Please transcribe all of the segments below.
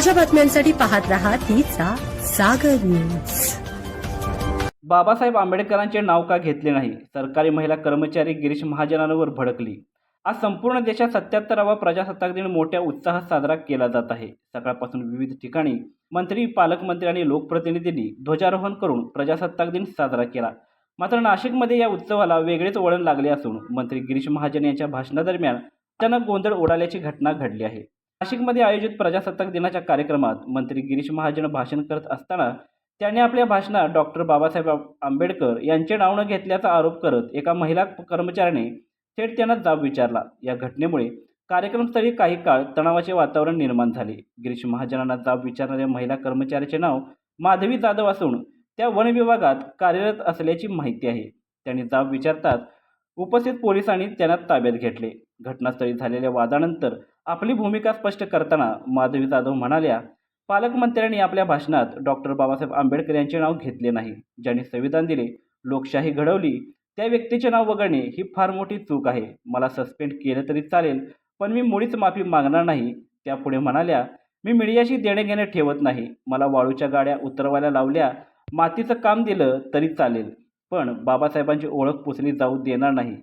ताज्या बातम्यांसाठी पाहत रहा तिचा सागर न्यूज. बाबासाहेब आंबेडकरांचे नाव का घेतले नाही? सरकारी महिला कर्मचारी गिरीश महाजनांवर भडकली. आज संपूर्ण देशात सत्याहत्तरावा प्रजासत्ताक दिन मोठ्या उत्साहात साजरा केला जात आहे. सकाळपासून विविध ठिकाणी मंत्री पालकमंत्री आणि लोकप्रतिनिधींनी ध्वजारोहण करून प्रजासत्ताक दिन साजरा केला. मात्र नाशिकमध्ये या उत्सवाला वेगळेच वळण लागले असून मंत्री गिरीश महाजन यांच्या भाषणादरम्यान अचानक गोंधळ उडाल्याची घटना घडली आहे. नाशिकमध्ये आयोजित प्रजासत्ताक दिनाच्या कार्यक्रमात मंत्री गिरीश महाजन भाषण करत असताना त्यांनी आपल्या भाषणात डॉक्टर बाबासाहेब आंबेडकर यांचे नाव न घेतल्याचा आरोप करत एका महिला कर्मचाऱ्याने थेट त्यांना जाब विचारला. या घटनेमुळे कार्यक्रमस्थळी काही काळ तणावाचे वातावरण निर्माण झाले. गिरीश महाजनांना जाब विचारणाऱ्या महिला कर्मचाऱ्याचे नाव माधवी जाधव असून त्या वन विभागात कार्यरत असल्याची माहिती आहे. त्यांनी जाब विचारताच उपस्थित पोलिसांनी त्यांना ताब्यात घेतले. घटनास्थळी झालेल्या वादानंतर आपली भूमिका स्पष्ट करताना माधवी जाधव म्हणाल्या पालकमंत्र्यांनी आपल्या भाषणात डॉक्टर बाबासाहेब आंबेडकर यांचे नाव घेतले नाही. ज्यांनी संविधान दिले लोकशाही घडवली त्या व्यक्तीचे नाव वगळणे ही फार मोठी चूक आहे. मला सस्पेंड केलं तरी चालेल पण मी मुळीच माफी मागणार नाही. त्या पुढे म्हणाल्या मी मीडियाशी देणे घेणे ठेवत नाही. मला वाळूच्या गाड्या उतरवायला लावल्या मातीचं काम दिलं तरी चालेल. पण बाबासाहेबांची ओळख पुसली जाऊ देणार नाही.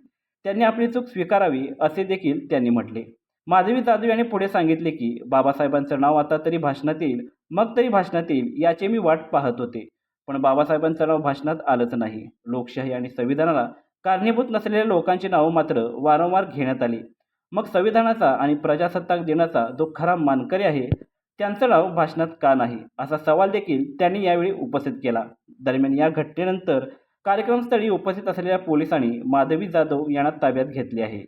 त्यांनी आपली चूक स्वीकारावी असे देखील त्यांनी म्हटले. माधवी जाधव यांनी पुढे सांगितले की बाबासाहेबांचं नाव आता तरी भाषणात येईल मग तरी भाषणात येईल याची मी वाट पाहत होते. पण बाबासाहेबांचं नाव भाषणात आलंच नाही. लोकशाही आणि संविधानाला कारणीभूत नसलेल्या लोकांची नावं मात्र वारंवार घेण्यात आली. मग संविधानाचा आणि प्रजासत्ताक दिनाचा जो खरा मानकरी आहे त्यांचं नाव भाषणात का नाही असा सवाल देखील त्यांनी यावेळी उपस्थित केला. दरम्यान या घटनेनंतर कार्यक्रमस्थळी उपस्थित असलेल्या पोलिसांनी माधवी जाधव यांना ताब्यात घेतले आहे.